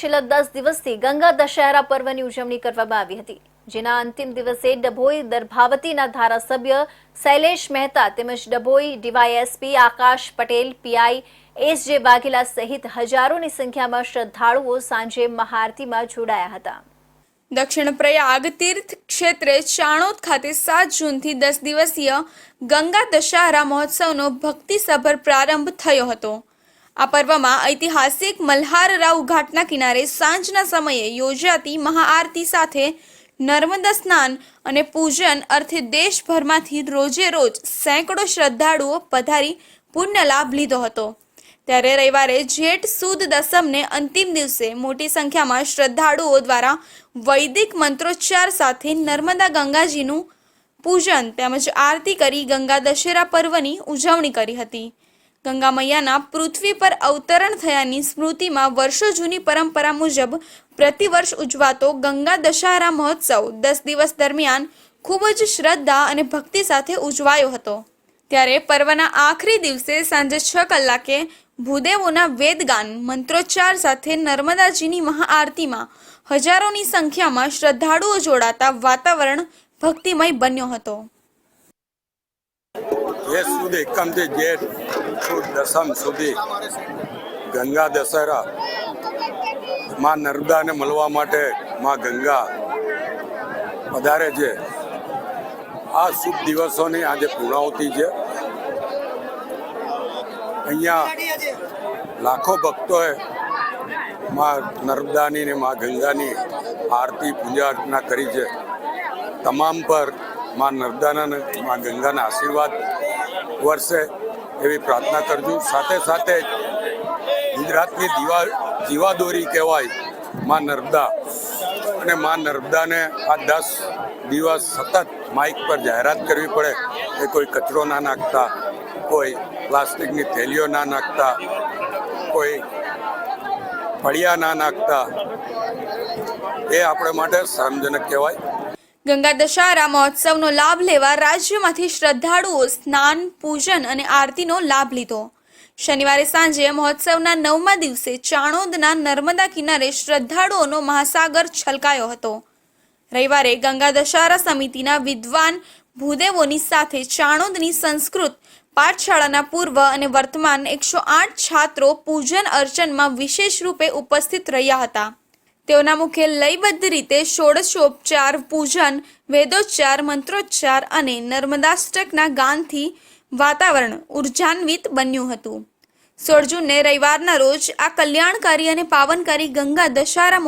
છેલ્લા દસ દિવસથી ગંગા દશહેરા પર્વની ઉજવણી કરવામાં આવી હતી, જેના અંતિમ દિવસે ડભોઈ દર્ભાવતીના ધારાસભ્ય શૈલેષ મહેતા તેમજ Dabhoi DYSP Akash Patel, PI S J Vaghela સહિત હજારોની સંખ્યામાં શ્રદ્ધાળુઓ સાંજે મહાઆરતીમાં જોડાયા હતા. દક્ષિણ પ્રયાગ તીર્થ ક્ષેત્રે ચાણોદ ખાતે સાત જૂનથી દસ દિવસીય ગંગા દશહરા મહોત્સવનો ભક્તિસભર પ્રારંભ થયો હતો. આ પર્વમાં ઐતિહાસિક મલ્હારરાવ ઘાટના કિનારે સાંજના સમયે યોજાતી મહાઆરતી સાથે નર્મદા સ્નાન અને પૂજન અર્થે દેશભરમાંથી રોજે રોજ સેંકડો શ્રદ્ધાળુઓ પધારી પુણ્ય લાભ લીધો હતો. ત્યારે રવિવારે જેઠ સુદ દસમને અંતિમ દિવસે મોટી સંખ્યામાં શ્રદ્ધાળુઓ દ્વારા વૈદિક મંત્રોચ્ચાર સાથે નર્મદા ગંગાજીનું પૂજન તેમજ આરતી કરી ગંગા દશેરા પર્વની ઉજવણી કરી હતી. ગંગા મૈયાના પૃથ્વી પર અવતરણ થયાની સ્મૃતિમાં વર્ષો જૂની પરંપરા મુજબ પ્રતિવર્ષ ઉજવાતો ગંગા દશહરા મહોત્સવ દસ દિવસ દરમિયાન ખૂબ જ શ્રદ્ધા અને ભક્તિ સાથે ઉજવાયો હતો. ત્યારે પર્વના આખરી દિવસે સાંજે છ કલાકે ભૂદેવોના વેદગાન, મંત્રોચ્ચાર સાથે નર્મદાજીની મહાઆરતીમાં હજારોની સંખ્યામાં શ્રદ્ધાળુઓ જોડાતા વાતાવરણ ભક્તિમય બન્યો હતો. જેઠ સુદ એકમથી જેઠ સુદ દસમ સુધી ગંગા દશેરા માં નર્મદાને મળવા માટે માં ગંગા પધારે છે. આ શુભ દિવસોની આજે પૂર્ણાવતી છે. અહીંયા લાખો ભક્તોએ માં નર્મદાની ને માં ગંગાની આરતી પૂજા અર્ચના કરી છે. તમામ પરમાં નર્મદાના ને માં ગંગાના આશીર્વાદ વર્ષે એવી પ્રાર્થના કરજો. સાથે સાથે ગુજરાતની દીવા જીવાદોરી કહેવાયમાં નર્મદા. અને માં નર્મદાને આ દસ દિવસ સતત માઇક પર જાહેરાત કરવી પડે. કે કોઈ કચરો ના નાખતા, કોઈ પ્લાસ્ટિકની થેલીઓ ના નાખતા, કોઈ ફળિયા ના નાખતા. એ આપણે માટે શરમજનક કહેવાય. ગંગા દશહરા મહોત્સવનો લાભ લેવા રાજ્યમાંથી શ્રદ્ધાળુઓ સ્નાન, પૂજન અને આરતીનો લાભ લીધો. શનિવારે સાંજે મહોત્સવના નવમા દિવસે ચાણોદના નર્મદા કિનારે શ્રદ્ધાળુઓનો મહાસાગર છલકાયો હતો. રવિવારે ગંગા દશહરા સમિતિના વિદ્વાન ભૂદેવોની સાથે ચાણોદની સંસ્કૃત પાઠશાળાના પૂર્વ અને વર્તમાન એકસો આઠ છાત્રો પૂજન અર્ચનમાં વિશેષ રૂપે ઉપસ્થિત રહ્યા હતા. તેઓના મુખે લયબદ્ધ રીતે ષોડશોપચાર, પૂજન, વેદોચ્ચાર, મંત્રોચ્ચાર અને નર્મદાષ્ટકના ગાનથી વાતાવરણ ઉર્જાન્વિત બન્યું હતું. સોળ જૂનને રવિવારના રોજ આ કલ્યાણકારી અને પાવનકારી ગંગા દશહરા